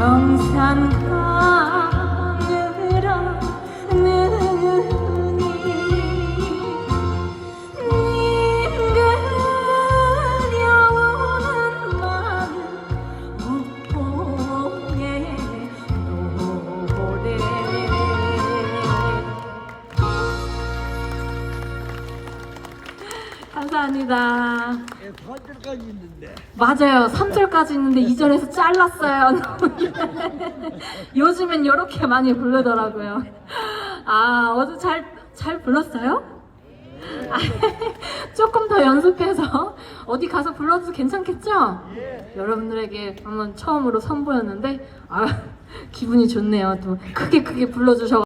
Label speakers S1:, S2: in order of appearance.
S1: 감사看. 감사합니다.
S2: 예, 4절까지 있는데.
S1: 맞아요. 3절까지 있는데 2절에서 잘랐어요. 요즘엔 이렇게 많이 부르더라고요. 아, 어제 잘, 잘 불렀어요? 아, 조금 더 연습해서 어디 가서 불러도 괜찮겠죠? 여러분들에게 한번 처음으로 선보였는데, 아, 기분이 좋네요. 또 크게 크게 불러주셔